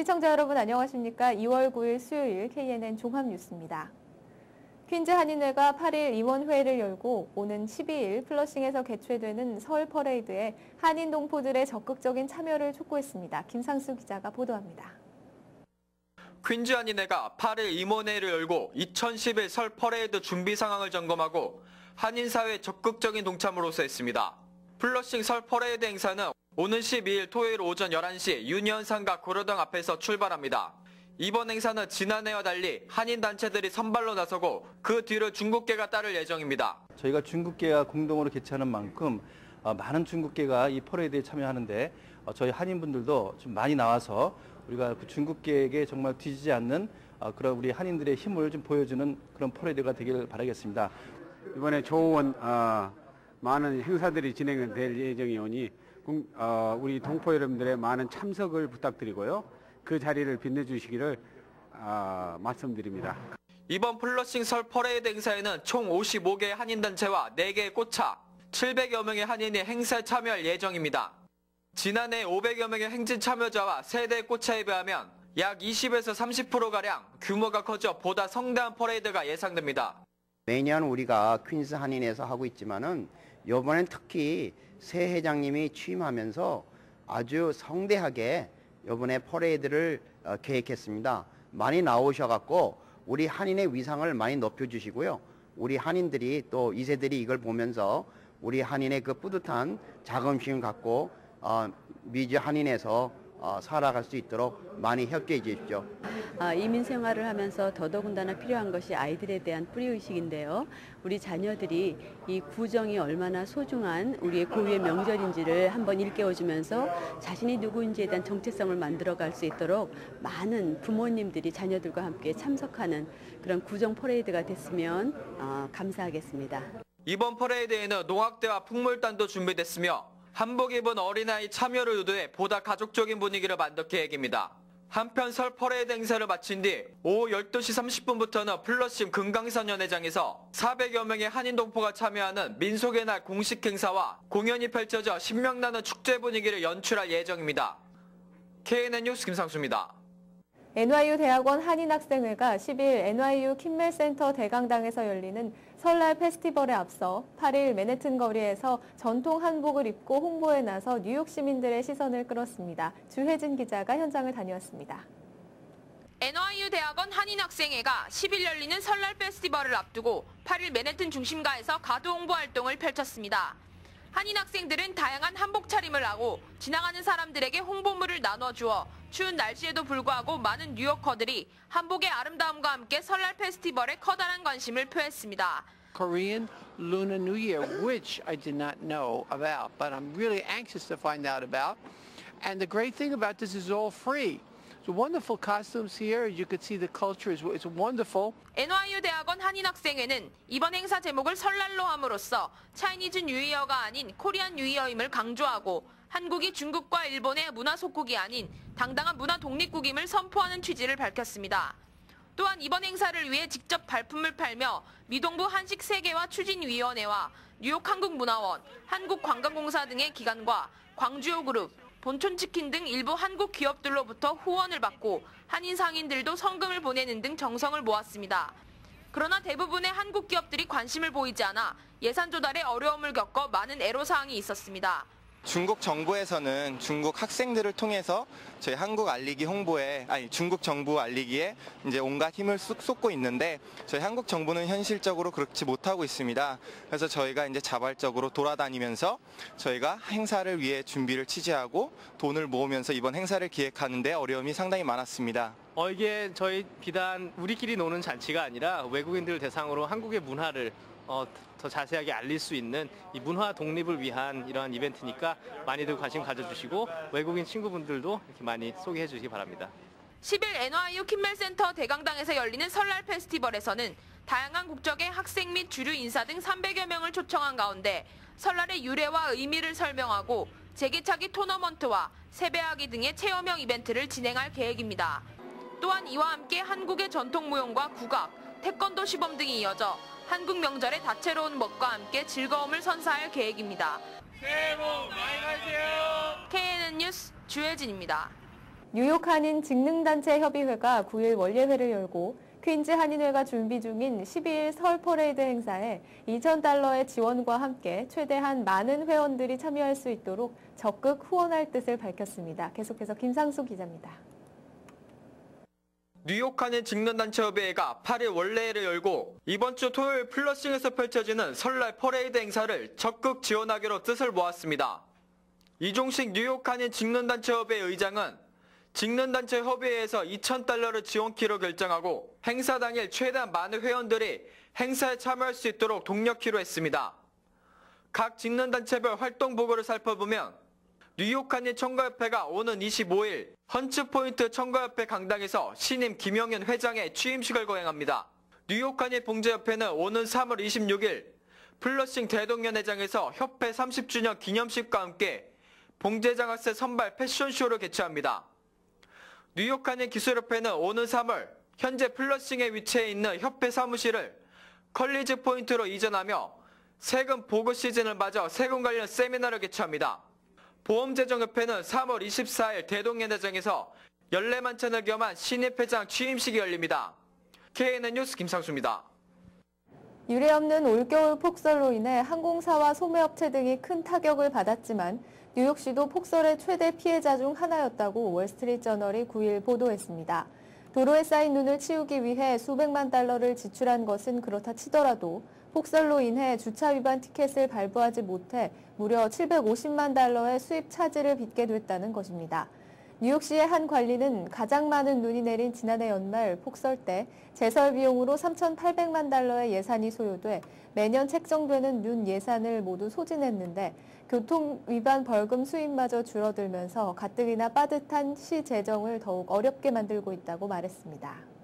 시청자 여러분 안녕하십니까? 2월 9일 수요일 KNN 종합뉴스입니다. 퀸즈 한인회가 8일 임원회를 열고 오는 12일 플러싱에서 개최되는 설 퍼레이드에 한인 동포들의 적극적인 참여를 촉구했습니다. 김상수 기자가 보도합니다. 퀸즈 한인회가 8일 임원회를 열고 2011 설 퍼레이드 준비 상황을 점검하고 한인사회 적극적인 동참으로서 했습니다. 플러싱 설 퍼레이드 행사는 오는 12일 토요일 오전 11시 유니언 상가 고려당 앞에서 출발합니다. 이번 행사는 지난해와 달리 한인 단체들이 선발로 나서고 그 뒤로 중국계가 따를 예정입니다. 저희가 중국계와 공동으로 개최하는 만큼 어, 많은 중국계가 이 퍼레이드에 참여하는데 어, 저희 한인분들도 좀 많이 나와서 우리가 그 중국계에게 정말 뒤지지 않는 어, 그런 우리 한인들의 힘을 좀 보여주는 그런 퍼레이드가 되길 바라겠습니다. 이번에 좋은 어, 많은 행사들이 진행될 예정이 오니 어, 우리 동포 여러분들의 많은 참석을 부탁드리고요. 그 자리를 빛내주시기를 어, 말씀드립니다. 이번 플러싱 설 퍼레이드 행사에는 총 55개 한인단체와 4개의 꽃차, 700여 명의 한인이 행사에 참여할 예정입니다. 지난해 500여 명의 행진 참여자와 세대 꽃차에 비하면 약 20에서 30%가량 규모가 커져 보다 성대한 퍼레이드가 예상됩니다. 매년 우리가 퀸스 한인에서 하고 있지만은 이번엔 특히 새 회장님이 취임하면서 아주 성대하게 이번에 퍼레이드를 어, 계획했습니다. 많이 나오셔갖고 우리 한인의 위상을 많이 높여주시고요. 우리 한인들이 또 2세들이 이걸 보면서 우리 한인의 그 뿌듯한 자긍심을 갖고 어, 미주 한인에서 어, 살아갈 수 있도록 많이 협조해 주십시오. 아, 이민 생활을 하면서 더더군다나 필요한 것이 아이들에 대한 뿌리의식인데요. 우리 자녀들이 이 구정이 얼마나 소중한 우리의 고유의 명절인지를 한번 일깨워주면서 자신이 누구인지에 대한 정체성을 만들어갈 수 있도록 많은 부모님들이 자녀들과 함께 참석하는 그런 구정 퍼레이드가 됐으면 어, 감사하겠습니다. 이번 퍼레이드에는 농악대와 풍물단도 준비됐으며 한복 입은 어린아이 참여를 유도해 보다 가족적인 분위기를 만들 계획입니다. 한편 설 퍼레이드 행사를 마친 뒤 오후 12시 30분부터는 플러심 금강산 연회장에서 400여 명의 한인 동포가 참여하는 민속의 날 공식 행사와 공연이 펼쳐져 신명나는 축제 분위기를 연출할 예정입니다. KNN 뉴스 김상수입니다. NYU 대학원 한인학생회가 10일 NYU 킴멜센터 대강당에서 열리는 설날 페스티벌에 앞서 8일 맨해튼 거리에서 전통 한복을 입고 홍보에 나서 뉴욕 시민들의 시선을 끌었습니다. 주혜진 기자가 현장을 다녀왔습니다. NYU 대학원 한인학생회가 10일 열리는 설날 페스티벌을 앞두고 8일 맨해튼 중심가에서 가드 홍보 활동을 펼쳤습니다. 한인 학생들은 다양한 한복 차림을 하고 지나가는 사람들에게 홍보물을 나눠주어 추운 날씨에도 불구하고 많은 뉴요커들이 한복의 아름다움과 함께 설날 페스티벌에 커다란 관심을 표했습니다. Korean Lunar New Year, which I did not know about, but I'm really anxious to find out about. And the great thing about this is all free. Wonderful costumes here. You could see the culture is it's wonderful. NYU 대학원 한인 학생회는 이번 행사 제목을 설날로 함으로써 차이니즈 뉴이어가 아닌 코리안 뉴이어임을 강조하고 한국이 중국과 일본의 문화 속국이 아닌 당당한 문화 독립국임을 선포하는 취지를 밝혔습니다. 또한 이번 행사를 위해 직접 발품을 팔며 미동부 한식 세계와 추진위원회와 뉴욕 한국문화원, 한국관광공사 등의 기관과 광주요 그룹, 본촌치킨 등 일부 한국 기업들로부터 후원을 받고 한인 상인들도 성금을 보내는 등 정성을 모았습니다. 그러나 대부분의 한국 기업들이 관심을 보이지 않아 예산 조달에 어려움을 겪어 많은 애로사항이 있었습니다. 중국 정부에서는 중국 학생들을 통해서 저희 한국 알리기 홍보에 아니 중국 정부 알리기에 이제 온갖 힘을 쏟고 있는데 저희 한국 정부는 현실적으로 그렇지 못하고 있습니다. 그래서 저희가 이제 자발적으로 돌아다니면서 저희가 행사를 위해 준비를 취재하고 돈을 모으면서 이번 행사를 기획하는데 어려움이 상당히 많았습니다. 어, 이게 저희 비단 우리끼리 노는 잔치가 아니라 외국인들 대상으로 한국의 문화를 어, 더 자세하게 알릴 수 있는 이 문화 독립을 위한 이러한 이벤트니까 많이들 관심 가져주시고 외국인 친구분들도 이렇게 많이 소개해 주시기 바랍니다. 10일 NYU 킴멜센터 대강당에서 열리는 설날 페스티벌에서는 다양한 국적의 학생 및 주류 인사 등 300여 명을 초청한 가운데 설날의 유래와 의미를 설명하고 제기차기 토너먼트와 세배하기 등의 체험형 이벤트를 진행할 계획입니다. 또한 이와 함께 한국의 전통 무용과 국악, 태권도 시범 등이 이어져 한국 명절의 다채로운 먹과 함께 즐거움을 선사할 계획입니다. 새해 복 많이 받으세요. KNN 뉴스 주혜진입니다. 뉴욕 한인 직능단체 협의회가 9일 원례회를 열고 퀸즈 한인회가 준비 중인 12일 설 퍼레이드 행사에 2,000달러의 지원과 함께 최대한 많은 회원들이 참여할 수 있도록 적극 후원할 뜻을 밝혔습니다. 계속해서 김상수 기자입니다. 뉴욕 한인 직능단체협의회가 8일 원래회를 열고 이번 주 토요일 플러싱에서 펼쳐지는 설날 퍼레이드 행사를 적극 지원하기로 뜻을 모았습니다. 이종식 뉴욕 한인 직능단체협의회 의장은 직능단체 협의회에서 2,000달러를 지원키로 결정하고 행사 당일 최대한 많은 회원들이 행사에 참여할 수 있도록 독려키로 했습니다. 각 직능단체별 활동 보고를 살펴보면 뉴욕 한인 청과협회가 오는 25일 헌츠포인트 청과협회 강당에서 신임 김영현 회장의 취임식을 거행합니다. 뉴욕 한인 봉제협회는 오는 3월 26일 플러싱 대동연회장에서 협회 30주년 기념식과 함께 봉제장학생 선발 패션쇼를 개최합니다. 뉴욕 한인 기술협회는 오는 3월 현재 플러싱에 위치해 있는 협회 사무실을 컬리지 포인트로 이전하며 세금 보고 시즌을 맞아 세금 관련 세미나를 개최합니다. 보험재정협회는 3월 24일 대동연회장에서 연례만찬을 겸한 신입 회장 취임식이 열립니다. KNN 뉴스 김상수입니다. 유례없는 올겨울 폭설로 인해 항공사와 소매업체 등이 큰 타격을 받았지만 뉴욕시도 폭설의 최대 피해자 중 하나였다고 월스트리트저널이 9일 보도했습니다. 도로에 쌓인 눈을 치우기 위해 수백만 달러를 지출한 것은 그렇다 치더라도 폭설로 인해 주차 위반 티켓을 발부하지 못해 무려 750만 달러의 수입 차질을 빚게 됐다는 것입니다. 뉴욕시의 한 관리는 가장 많은 눈이 내린 지난해 연말 폭설 때 제설 비용으로 3,800만 달러의 예산이 소요돼 매년 책정되는 눈 예산을 모두 소진했는데 교통 위반 벌금 수입마저 줄어들면서 가뜩이나 빠듯한 시 재정을 더욱 어렵게 만들고 있다고 말했습니다.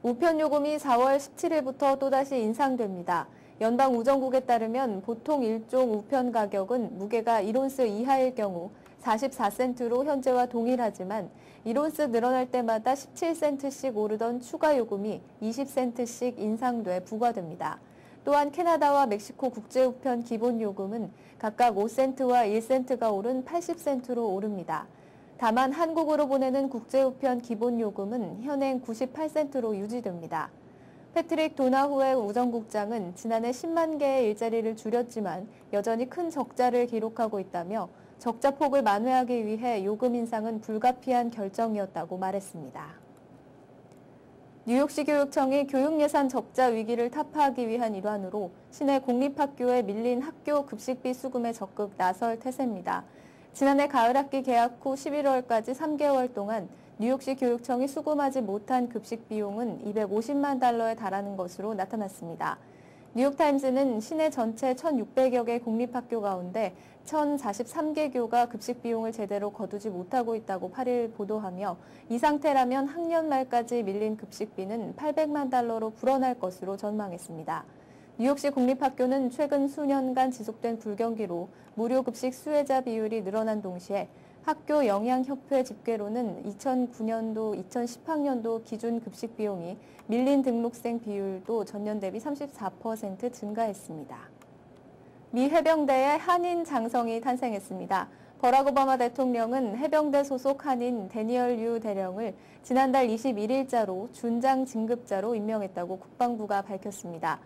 우편 요금이 4월 17일부터 또다시 인상됩니다. 연방 우정국에 따르면 보통 일종 우편 가격은 무게가 1온스 이하일 경우 44센트로 현재와 동일하지만 1온스 늘어날 때마다 17센트씩 오르던 추가 요금이 20센트씩 인상돼 부과됩니다. 또한 캐나다와 멕시코 국제우편 기본 요금은 각각 5센트와 1센트가 오른 80센트로 오릅니다. 다만 한국으로 보내는 국제우편 기본요금은 현행 98센트로 유지됩니다. 패트릭 도나후의 우정국장은 지난해 10만 개의 일자리를 줄였지만 여전히 큰 적자를 기록하고 있다며 적자 폭을 만회하기 위해 요금 인상은 불가피한 결정이었다고 말했습니다. 뉴욕시 교육청이 교육 예산 적자 위기를 타파하기 위한 일환으로 시내 공립학교에 밀린 학교 급식비 수금에 적극 나설 태세입니다. 지난해 가을 학기 개학 후 11월까지 3개월 동안 뉴욕시 교육청이 수금하지 못한 급식 비용은 250만 달러에 달하는 것으로 나타났습니다. 뉴욕타임즈는 시내 전체 1,600여 개 공립학교 가운데 1,043개 교가 급식 비용을 제대로 거두지 못하고 있다고 8일 보도하며 이 상태라면 학년 말까지 밀린 급식비는 800만 달러로 불어날 것으로 전망했습니다. 뉴욕시 공립학교는 최근 수년간 지속된 불경기로 무료 급식 수혜자 비율이 늘어난 동시에 학교 영양협회 집계로는 2009년도, 2010학년도 기준 급식 비용이 밀린 등록생 비율도 전년 대비 34% 증가했습니다. 미 해병대에 한인 장성이 탄생했습니다. 버락 오바마 대통령은 해병대 소속 한인 데니얼 유 대령을 지난달 21일자로 준장 진급자로 임명했다고 국방부가 밝혔습니다.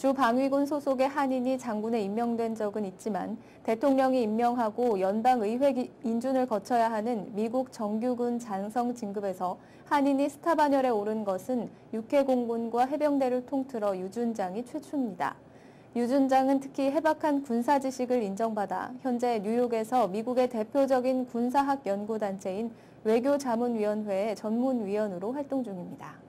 주 방위군 소속의 한인이 장군에 임명된 적은 있지만 대통령이 임명하고 연방의회 인준을 거쳐야 하는 미국 정규군 장성 진급에서 한인이 스타 반열에 오른 것은 육해공군과 해병대를 통틀어 유준장이 최초입니다. 유준장은 특히 해박한 군사 지식을 인정받아 현재 뉴욕에서 미국의 대표적인 군사학 연구단체인 외교자문위원회의 전문위원으로 활동 중입니다.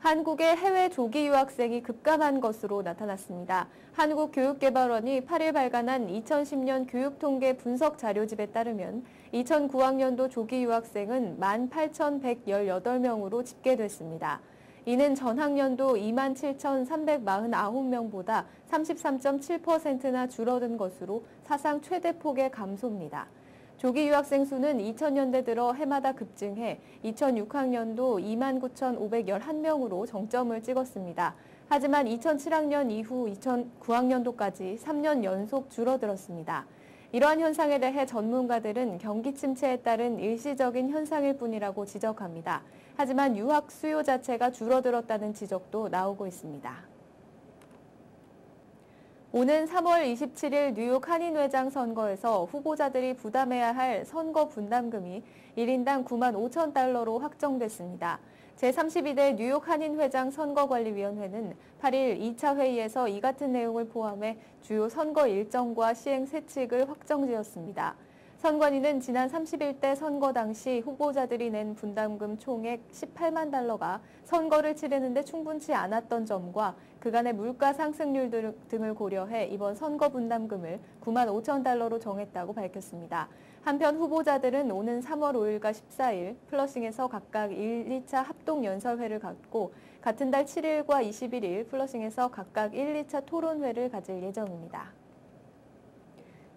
한국의 해외 조기 유학생이 급감한 것으로 나타났습니다. 한국교육개발원이 8일 발간한 2010년 교육통계 분석 자료집에 따르면 2009학년도 조기 유학생은 18,118명으로 집계됐습니다. 이는 전학년도 27,349명보다 33.7%나 줄어든 것으로 사상 최대 폭의 감소입니다. 조기 유학생 수는 2000년대 들어 해마다 급증해 2006학년도 29,511명으로 정점을 찍었습니다. 하지만 2007학년 이후 2009학년도까지 3년 연속 줄어들었습니다. 이러한 현상에 대해 전문가들은 경기 침체에 따른 일시적인 현상일 뿐이라고 지적합니다. 하지만 유학 수요 자체가 줄어들었다는 지적도 나오고 있습니다. 오는 3월 27일 뉴욕 한인회장 선거에서 후보자들이 부담해야 할 선거 분담금이 1인당 9만 5천 달러로 확정됐습니다. 제32대 뉴욕 한인회장 선거관리위원회는 8일 2차 회의에서 이 같은 내용을 포함해 주요 선거 일정과 시행 세칙을 확정지었습니다. 선관위는 지난 31대 선거 당시 후보자들이 낸 분담금 총액 18만 달러가 선거를 치르는 데 충분치 않았던 점과 그간의 물가 상승률 등을 고려해 이번 선거 분담금을 9만 5천 달러로 정했다고 밝혔습니다. 한편 후보자들은 오는 3월 5일과 14일 플러싱에서 각각 1, 2차 합동 연설회를 갖고 같은 달 7일과 21일 플러싱에서 각각 1, 2차 토론회를 가질 예정입니다.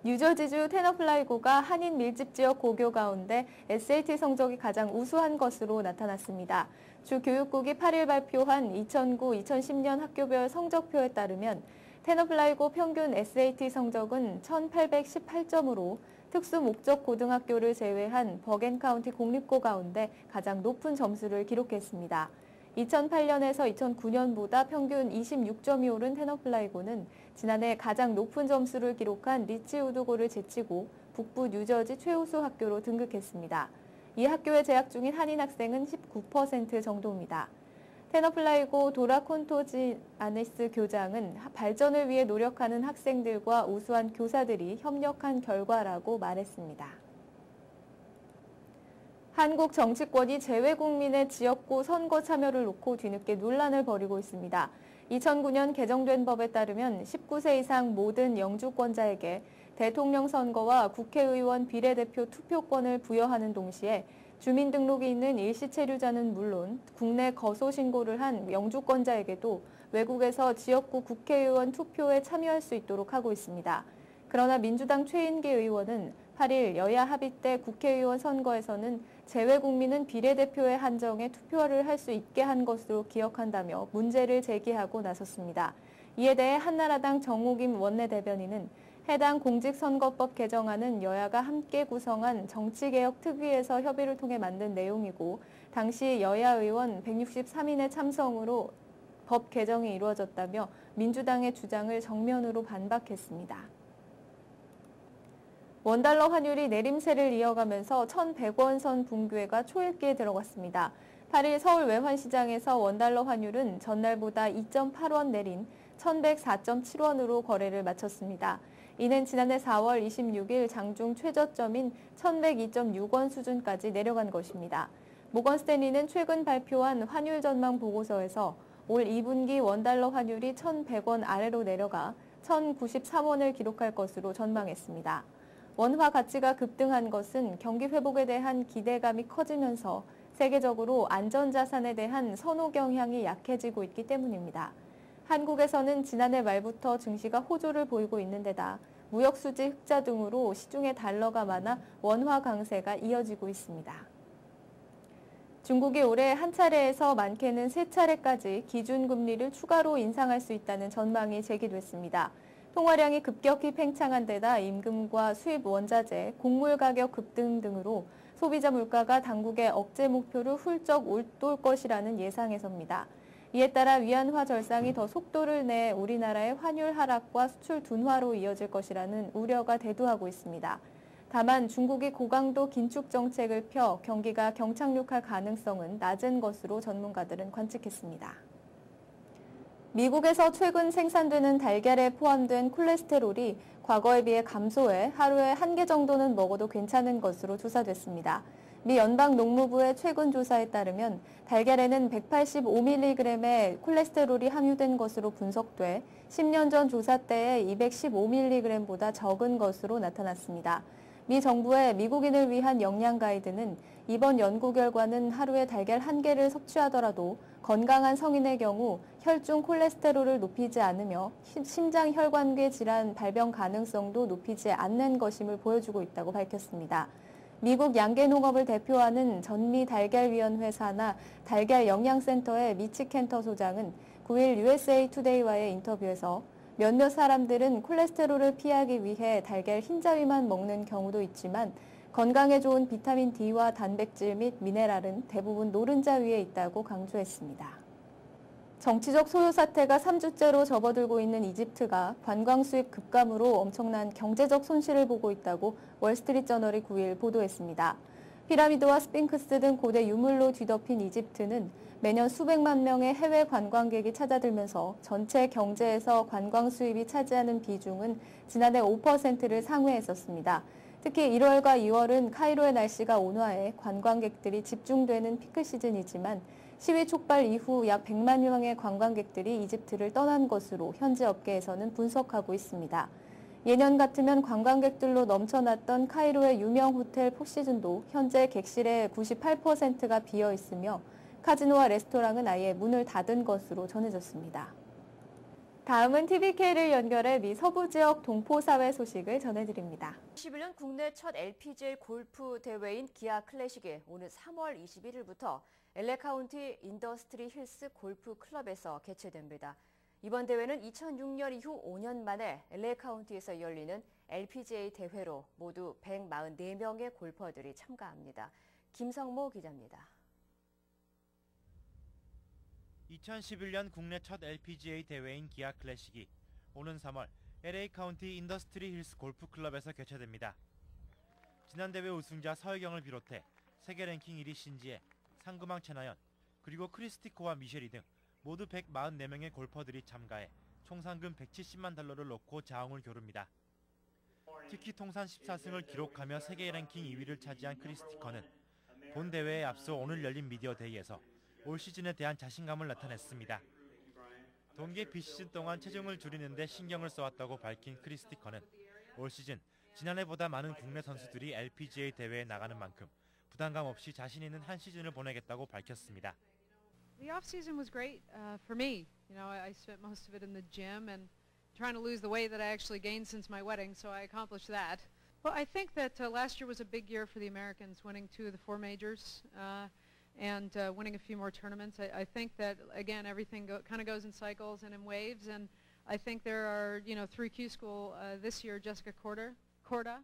뉴저지주 테너플라이고가 한인 밀집 지역 고교 가운데 SAT 성적이 가장 우수한 것으로 나타났습니다. 주 교육국이 8일 발표한 2009-2010년 학교별 성적표에 따르면 테너플라이고 평균 SAT 성적은 1818점으로 특수 목적 고등학교를 제외한 버겐카운티 공립고 가운데 가장 높은 점수를 기록했습니다. 2008년에서 2009년보다 평균 26점이 오른 테너플라이고는 지난해 가장 높은 점수를 기록한 리치우드고를 제치고 북부 뉴저지 최우수 학교로 등극했습니다. 이 학교에 재학 중인 한인 학생은 19% 정도입니다. 테너플라이고 도라콘토지 아네스 교장은 발전을 위해 노력하는 학생들과 우수한 교사들이 협력한 결과라고 말했습니다. 한국 정치권이 재외국민의 지역구 선거 참여를 놓고 뒤늦게 논란을 벌이고 있습니다. 2009년 개정된 법에 따르면 19세 이상 모든 영주권자에게 대통령 선거와 국회의원 비례대표 투표권을 부여하는 동시에 주민등록이 있는 일시체류자는 물론 국내 거소 신고를 한 영주권자에게도 외국에서 지역구 국회의원 투표에 참여할 수 있도록 하고 있습니다. 그러나 민주당 최인기 의원은 8일 여야 합의 때 국회의원 선거에서는 재외국민은 비례대표에 한정해 투표를 할 수 있게 한 것으로 기억한다며 문제를 제기하고 나섰습니다. 이에 대해 한나라당 정우김 원내대변인은 해당 공직선거법 개정안은 여야가 함께 구성한 정치개혁 특위에서 협의를 통해 만든 내용이고 당시 여야 의원 163인의 참석으로 법 개정이 이루어졌다며 민주당의 주장을 정면으로 반박했습니다. 원달러 환율이 내림세를 이어가면서 1,100원 선 붕괴가 초읽기에 들어갔습니다. 8일 서울 외환시장에서 원달러 환율은 전날보다 2.8원 내린 1,104.7원으로 거래를 마쳤습니다. 이는 지난해 4월 26일 장중 최저점인 1,102.6원 수준까지 내려간 것입니다. 모건 스탠리는 최근 발표한 환율 전망 보고서에서 올 2분기 원달러 환율이 1,100원 아래로 내려가 1,093원을 기록할 것으로 전망했습니다. 원화 가치가 급등한 것은 경기 회복에 대한 기대감이 커지면서 세계적으로 안전자산에 대한 선호 경향이 약해지고 있기 때문입니다. 한국에서는 지난해 말부터 증시가 호조를 보이고 있는 데다 무역수지 흑자 등으로 시중에 달러가 많아 원화 강세가 이어지고 있습니다. 중국이 올해 한 차례에서 많게는 세 차례까지 기준금리를 추가로 인상할 수 있다는 전망이 제기됐습니다. 통화량이 급격히 팽창한 데다 임금과 수입 원자재, 곡물 가격 급등 등으로 소비자 물가가 당국의 억제 목표를 훌쩍 웃돌 것이라는 예상에서입니다. 이에 따라 위안화 절상이 더 속도를 내 우리나라의 환율 하락과 수출 둔화로 이어질 것이라는 우려가 대두하고 있습니다. 다만 중국이 고강도 긴축 정책을 펴 경기가 경착륙할 가능성은 낮은 것으로 전문가들은 관측했습니다. 미국에서 최근 생산되는 달걀에 포함된 콜레스테롤이 과거에 비해 감소해 하루에 한 개 정도는 먹어도 괜찮은 것으로 조사됐습니다. 미 연방 농무부의 최근 조사에 따르면 달걀에는 185mg의 콜레스테롤이 함유된 것으로 분석돼 10년 전 조사 때의 215mg보다 적은 것으로 나타났습니다. 미 정부의 미국인을 위한 영양 가이드는 이번 연구 결과는 하루에 달걀 한 개를 섭취하더라도 건강한 성인의 경우 혈중 콜레스테롤을 높이지 않으며 심장 혈관계 질환 발병 가능성도 높이지 않는 것임을 보여주고 있다고 밝혔습니다. 미국 양계농업을 대표하는 전미 달걀위원회 산하 달걀 영양센터의 미치 켄터 소장은 9일 USA 투데이와의 인터뷰에서 몇몇 사람들은 콜레스테롤을 피하기 위해 달걀 흰자위만 먹는 경우도 있지만 건강에 좋은 비타민 D와 단백질 및 미네랄은 대부분 노른자 위에 있다고 강조했습니다. 정치적 소요 사태가 3주째로 접어들고 있는 이집트가 관광 수입 급감으로 엄청난 경제적 손실을 보고 있다고 월스트리트 저널이 9일 보도했습니다. 피라미드와 스핑크스 등 고대 유물로 뒤덮인 이집트는 매년 수백만 명의 해외 관광객이 찾아들면서 전체 경제에서 관광 수입이 차지하는 비중은 지난해 5%를 상회했었습니다. 특히 1월과 2월은 카이로의 날씨가 온화해 관광객들이 집중되는 피크 시즌이지만 시위 촉발 이후 약 100만 명의 관광객들이 이집트를 떠난 것으로 현지 업계에서는 분석하고 있습니다. 예년 같으면 관광객들로 넘쳐났던 카이로의 유명 호텔 포시즌도 현재 객실의 98%가 비어 있으며 카지노와 레스토랑은 아예 문을 닫은 것으로 전해졌습니다. 다음은 TVK를 연결해 미 서부 지역 동포사회 소식을 전해드립니다. 11년 국내 첫 LPGA 골프 대회인 기아 클래식이 오늘 3월 21일부터 LA 카운티 인더스트리 힐스 골프 클럽에서 개최됩니다. 이번 대회는 2006년 이후 5년 만에 LA 카운티에서 열리는 LPGA 대회로 모두 144명의 골퍼들이 참가합니다. 김성모 기자입니다. 2011년 국내 첫 LPGA 대회인 기아 클래식이 오는 3월 LA 카운티 인더스트리 힐스 골프 클럽에서 개최됩니다. 지난 대회 우승자 서혜경을 비롯해 세계 랭킹 1위 신지혜, 상금왕 최나연, 그리고 크리스티코와 미셸이 등 모두 144명의 골퍼들이 참가해 총 상금 170만 달러를 놓고 자웅을 겨룹니다. 특히 통산 14승을 기록하며 세계 랭킹 2위를 차지한 크리스티커는 본 대회에 앞서 오늘 열린 미디어 데이에서 올 시즌에 대한 자신감을 나타냈습니다. 동계 비시즌 동안 체중을 줄이는 데 신경을 써왔다고 밝힌 크리스티커는 올 시즌 지난해보다 많은 국내 선수들이 LPGA 대회에 나가는 만큼 부담감 없이 자신 있는 한 시즌을 보내겠다고 밝혔습니다. The off season was great uh, for me. You know, I spent most of it in the gym and trying to lose the weight that I actually gained since my wedding, so I accomplished that. Well, I think that uh, last year was a big year for the Americans, winning two of the four majors uh, and uh, winning a few more tournaments. I, I think that again, everything kind of goes in cycles and in waves, and I think there are, you know, through Q School uh, this year, Jessica Corda, Corda.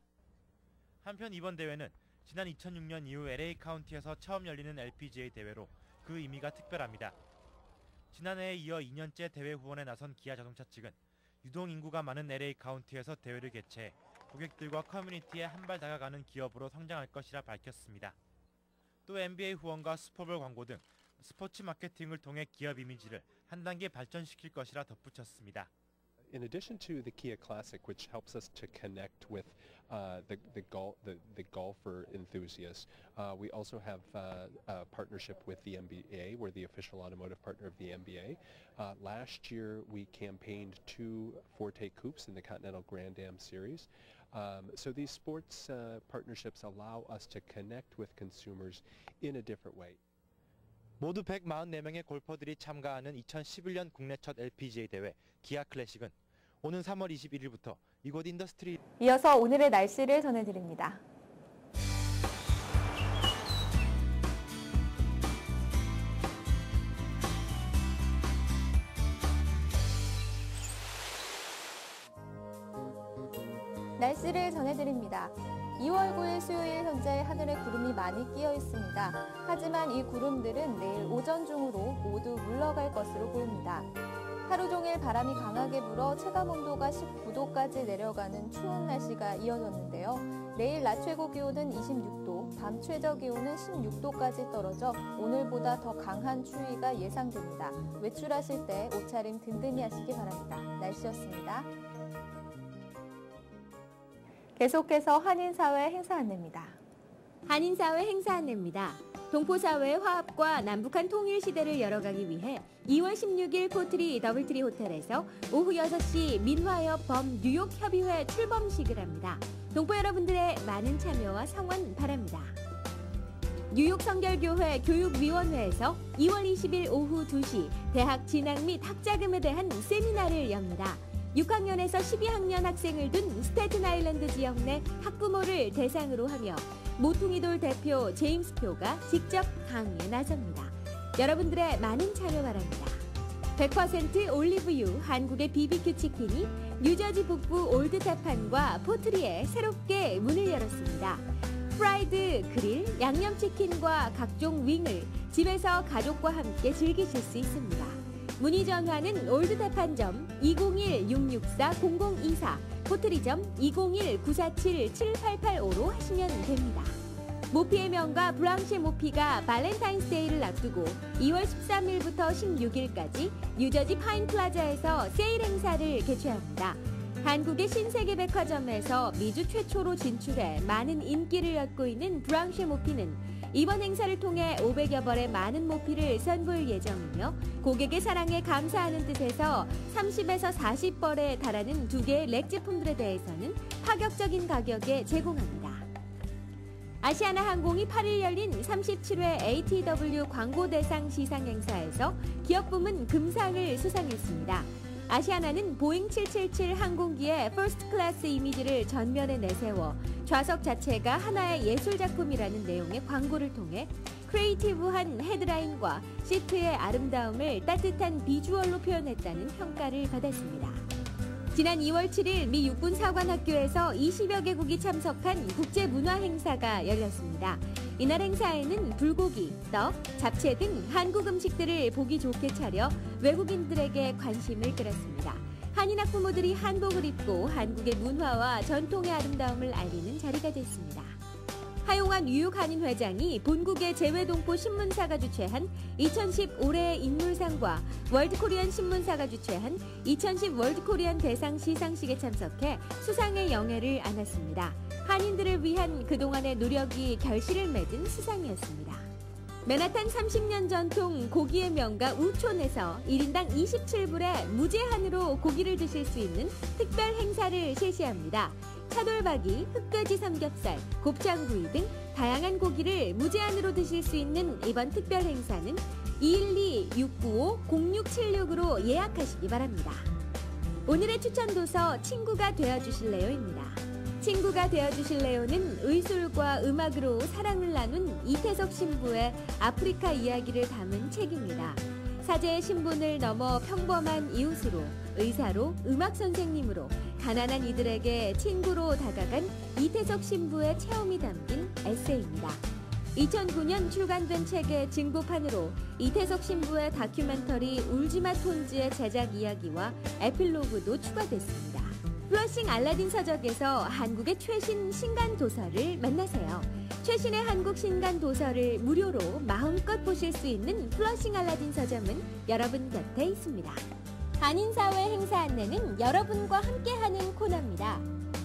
한편 이번 대회는 지난 2006년 이후 LA 카운티에서 처음 열리는 LPGA 대회로 그 의미가 특별합니다. 지난해에 이어 2년째 대회 후원에 나선 기아 자동차 측은 유동 인구가 많은 LA 카운티에서 대회를 개최해 고객들과 커뮤니티에 한 발 다가가는 기업으로 성장할 것이라 밝혔습니다. 또 NBA 후원과 슈퍼볼 광고 등 스포츠 마케팅을 통해 기업 이미지를 한 단계 발전시킬 것이라 덧붙였습니다. in addition to the Kia Classic, which helps us to connect with uh, the the, gol- the the golfer enthusiasts, uh, we also have uh, a partnership with the NBA. We're the official automotive partner of the NBA. Uh, last year, we campaigned two Forte Coupes in the Continental Grand Am Series. Um, so these sports uh, partnerships allow us to connect with consumers in a different way. 모두 144명의 골퍼들이 참가하는 2011년 국내 첫 LPGA 대회 기아 클래식은 오는 3월 21일부터 이곳 인더스트리 이어서 오늘의 날씨를 전해드립니다. 전해드립니다. 2월 9일 수요일 현재 하늘에 구름이 많이 끼어 있습니다. 하지만 이 구름들은 내일 오전 중으로 모두 물러갈 것으로 보입니다. 하루 종일 바람이 강하게 불어 체감 온도가 19도까지 내려가는 추운 날씨가 이어졌는데요. 내일 낮 최고 기온은 26도, 밤 최저 기온은 16도까지 떨어져 오늘보다 더 강한 추위가 예상됩니다. 외출하실 때 옷차림 든든히 하시기 바랍니다. 날씨였습니다. 계속해서 한인사회 행사 안내입니다. 한인사회 행사 안내입니다. 동포사회 화합과 남북한 통일 시대를 열어가기 위해 2월 16일 코트리 더블트리 호텔에서 오후 6시 민화협 범 뉴욕 협의회 출범식을 합니다. 동포 여러분들의 많은 참여와 성원 바랍니다. 뉴욕 성결교회 교육위원회에서 2월 20일 오후 2시 대학 진학 및 학자금에 대한 세미나를 엽니다. 6학년에서 12학년 학생을 둔 스테튼 아일랜드 지역 내 학부모를 대상으로 하며 모퉁이돌 대표 제임스 표가 직접 강의에 나섭니다. 여러분들의 많은 참여 바랍니다. 100% 올리브유 한국의 BBQ 치킨이 뉴저지 북부 올드자판과 포트리에 새롭게 문을 열었습니다. 프라이드, 그릴, 양념치킨과 각종 윙을 집에서 가족과 함께 즐기실 수 있습니다. 문의 전화는 올드자판점 201-664-0024, 포트리점 201-947-7885로 하시면 됩니다. 모피의 명가 브랑시 모피가 발렌타인스데이를 앞두고 2월 13일부터 16일까지 뉴저지 파인플라자에서 세일 행사를 개최합니다. 한국의 신세계 백화점에서 미주 최초로 진출해 많은 인기를 얻고 있는 브랑시 모피는 이번 행사를 통해 500여 벌의 많은 모피를 선보일 예정이며 고객의 사랑에 감사하는 뜻에서 30에서 40벌에 달하는 두 개의 렉 제품들에 대해서는 파격적인 가격에 제공합니다. 아시아나 항공이 8일 열린 37회 ATW 광고 대상 시상 행사에서 기업 부문 금상을 수상했습니다. 아시아나는 보잉 777 항공기의 퍼스트 클래스 이미지를 전면에 내세워 좌석 자체가 하나의 예술작품이라는 내용의 광고를 통해 크리에이티브한 헤드라인과 시트의 아름다움을 따뜻한 비주얼로 표현했다는 평가를 받았습니다. 지난 2월 7일 미 육군 사관학교에서 20여 개국이 참석한 국제 문화 행사가 열렸습니다. 이날 행사에는 불고기, 떡, 잡채 등 한국 음식들을 보기 좋게 차려 외국인들에게 관심을 끌었습니다. 한인 학부모들이 한복을 입고 한국의 문화와 전통의 아름다움을 알리는 자리가 됐습니다. 하용한 뉴욕 한인 회장이 본국의 재외동포 신문사가 주최한 2010 올해의 인물상과 월드코리안 신문사가 주최한 2010 월드코리안 대상 시상식에 참석해 수상의 영예를 안았습니다. 한인들을 위한 그동안의 노력이 결실을 맺은 수상이었습니다. 맨하탄 30년 전통 고기의 명가 우촌에서 1인당 27불에 무제한으로 고기를 드실 수 있는 특별 행사를 실시합니다. 차돌박이, 흑돼지 삼겹살, 곱창구이 등 다양한 고기를 무제한으로 드실 수 있는 이번 특별 행사는 212-695-0676으로 예약하시기 바랍니다. 오늘의 추천 도서 친구가 되어 주실래요입니다. 친구가 되어주실래요는 의술과 음악으로 사랑을 나눈 이태석 신부의 아프리카 이야기를 담은 책입니다. 사제의 신분을 넘어 평범한 이웃으로, 의사로, 음악 선생님으로 가난한 이들에게 친구로 다가간 이태석 신부의 체험이 담긴 에세이입니다. 2009년 출간된 책의 증보판으로 이태석 신부의 다큐멘터리 울지마 톤즈의 제작 이야기와 에필로그도 추가됐습니다. 플러싱 알라딘 서적에서 한국의 최신 신간 도서를 만나세요. 최신의 한국 신간 도서를 무료로 마음껏 보실 수 있는 플러싱 알라딘 서점은 여러분 곁에 있습니다. 한인사회 행사 안내는 여러분과 함께하는 코너입니다.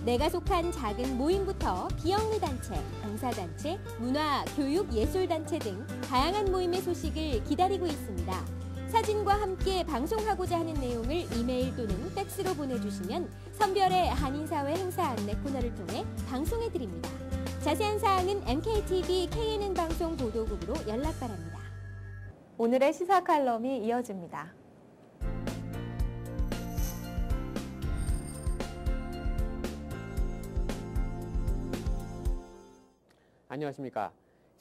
내가 속한 작은 모임부터 비영리 단체, 봉사단체, 문화, 교육, 예술 단체 등 다양한 모임의 소식을 기다리고 있습니다. 사진과 함께 방송하고자 하는 내용을 이메일 또는 팩스로 보내주시면 선별의 한인사회 행사 안내 코너를 통해 방송해드립니다. 자세한 사항은 MKTV KNN 방송 보도국으로 연락 바랍니다. 오늘의 시사 칼럼이 이어집니다. 안녕하십니까.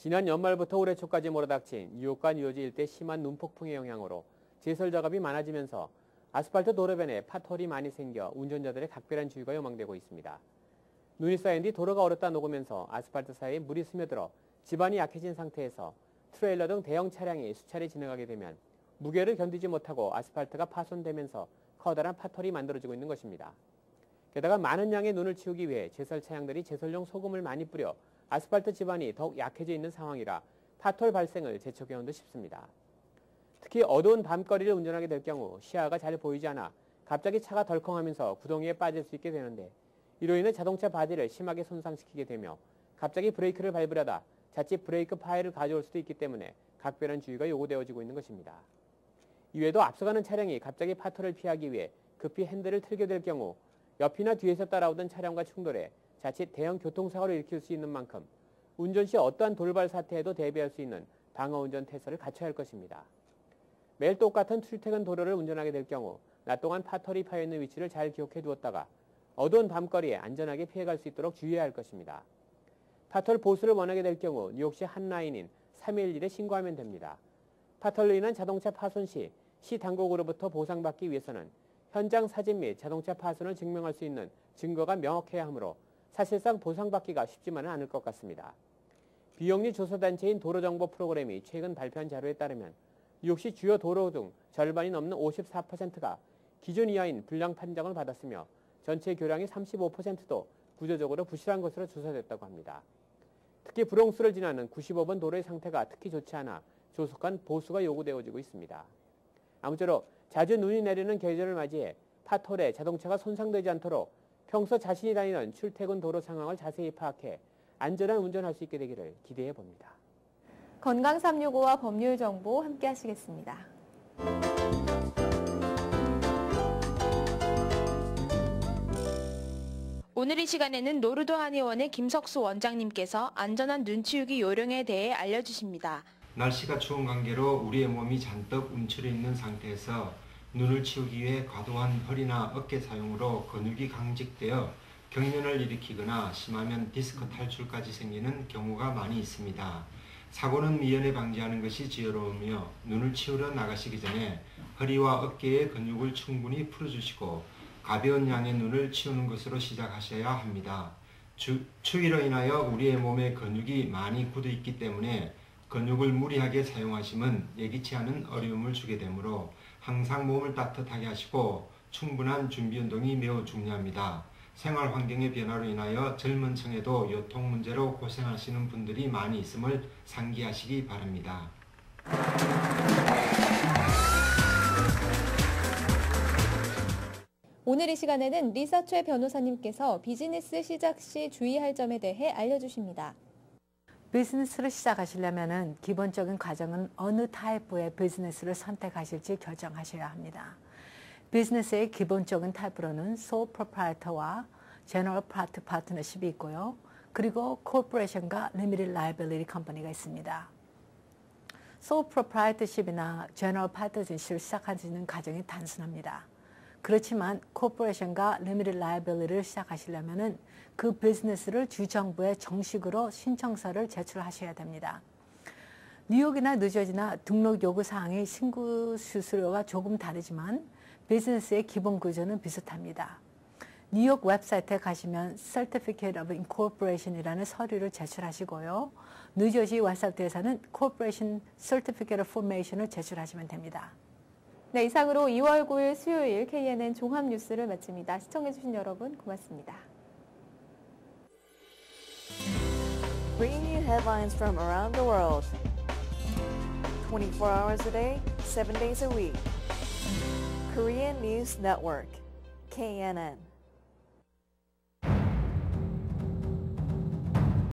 지난 연말부터 올해 초까지 몰아닥친 뉴욕과 뉴저지 일대 심한 눈폭풍의 영향으로 제설 작업이 많아지면서 아스팔트 도로변에 파털이 많이 생겨 운전자들의 각별한 주의가 요망되고 있습니다. 눈이 쌓인 뒤 도로가 얼었다 녹으면서 아스팔트 사이에 물이 스며들어 집안이 약해진 상태에서 트레일러 등 대형 차량이 수차례 지나가게 되면 무게를 견디지 못하고 아스팔트가 파손되면서 커다란 파털이 만들어지고 있는 것입니다. 게다가 많은 양의 눈을 치우기 위해 제설 차량들이 제설용 소금을 많이 뿌려 아스팔트 집안이 더욱 약해져 있는 상황이라 파톨 발생을 재촉해온 듯 싶습니다. 특히 어두운 밤거리를 운전하게 될 경우 시야가 잘 보이지 않아 갑자기 차가 덜컹하면서 구덩이에 빠질 수 있게 되는데 이로 인해 자동차 바디를 심하게 손상시키게 되며 갑자기 브레이크를 밟으려다 자칫 브레이크 파일을 가져올 수도 있기 때문에 각별한 주의가 요구되어지고 있는 것입니다. 이외에도 앞서가는 차량이 갑자기 파토를 피하기 위해 급히 핸들을 틀게 될 경우 옆이나 뒤에서 따라오던 차량과 충돌해 자칫 대형 교통사고를 일으킬 수 있는 만큼 운전 시 어떠한 돌발 사태에도 대비할 수 있는 방어운전 태세를 갖춰야 할 것입니다. 매일 똑같은 출퇴근 도로를 운전하게 될 경우 낮 동안 파털이 파여있는 위치를 잘 기억해 두었다가 어두운 밤거리에 안전하게 피해갈 수 있도록 주의해야 할 것입니다. 파털 보수를 원하게 될 경우 뉴욕시 한 라인인 311에 신고하면 됩니다. 파털로 인한 자동차 파손 시 시 당국으로부터 보상받기 위해서는 현장 사진 및 자동차 파손을 증명할 수 있는 증거가 명확해야 하므로 사실상 보상받기가 쉽지만은 않을 것 같습니다. 비영리 조사단체인 도로정보 프로그램이 최근 발표한 자료에 따르면 뉴욕시 주요 도로 중 절반이 넘는 54%가 기준 이하인 불량 판정을 받았으며 전체 교량의 35%도 구조적으로 부실한 것으로 조사됐다고 합니다. 특히 브롱스를 지나는 95번 도로의 상태가 특히 좋지 않아 조속한 보수가 요구되어지고 있습니다. 아무쪼록 자주 눈이 내리는 계절을 맞이해 파톨에 자동차가 손상되지 않도록 평소 자신이 다니는 출퇴근 도로 상황을 자세히 파악해 안전한 운전할 수 있게 되기를 기대해 봅니다. 건강 365와 법률 정보 함께 하시겠습니다. 오늘 이 시간에는 노르도 한의원의 김석수 원장님께서 안전한 눈 치우기 요령에 대해 알려주십니다. 날씨가 추운 관계로 우리의 몸이 잔뜩 움츠려 있는 상태에서 눈을 치우기 위해 과도한 허리나 어깨 사용으로 근육이 강직되어 경련을 일으키거나 심하면 디스크 탈출까지 생기는 경우가 많이 있습니다. 사고는 미연에 방지하는 것이 지혜로우며 눈을 치우러 나가시기 전에 허리와 어깨의 근육을 충분히 풀어주시고 가벼운 양의 눈을 치우는 것으로 시작하셔야 합니다. 주, 추위로 인하여 우리의 몸에 근육이 많이 굳어 있기 때문에 근육을 무리하게 사용하시면 예기치 않은 어려움을 주게 되므로 항상 몸을 따뜻하게 하시고 충분한 준비 운동이 매우 중요합니다. 생활 환경의 변화로 인하여 젊은 층에도 요통 문제로 고생하시는 분들이 많이 있음을 상기하시기 바랍니다. 오늘 이 시간에는 리서최 변호사님께서 비즈니스 시작 시 주의할 점에 대해 알려주십니다. 비즈니스를 시작하시려면 기본적인 과정은 어느 타입의 비즈니스를 선택하실지 결정하셔야 합니다. 비즈니스의 기본적인 타입으로는 sole proprietor와 general partnership이 있고요. 그리고 corporation과 limited liability company가 있습니다. sole proprietorship이나 general partnership을 시작하시는 과정이 단순합니다. 그렇지만 코퍼레이션과 리미티드 라이빌리를 시작하시려면 그 비즈니스를 주정부에 정식으로 신청서를 제출하셔야 됩니다. 뉴욕이나 뉴저지나 등록 요구 사항의 신고 수수료가 조금 다르지만 비즈니스의 기본 구조는 비슷합니다. 뉴욕 웹사이트에 가시면 Certificate of Incorporation이라는 서류를 제출하시고요. 뉴저지 웹사이트에서는 Corporation Certificate of Formation을 제출하시면 됩니다. 네, 이상으로 2월 9일 수요일 KNN 종합 뉴스를 마칩니다. 시청해주신 여러분 고맙습니다. Bringing you headlines from around the world. 24 hours a day, 7 days a week. Korean News Network, KNN.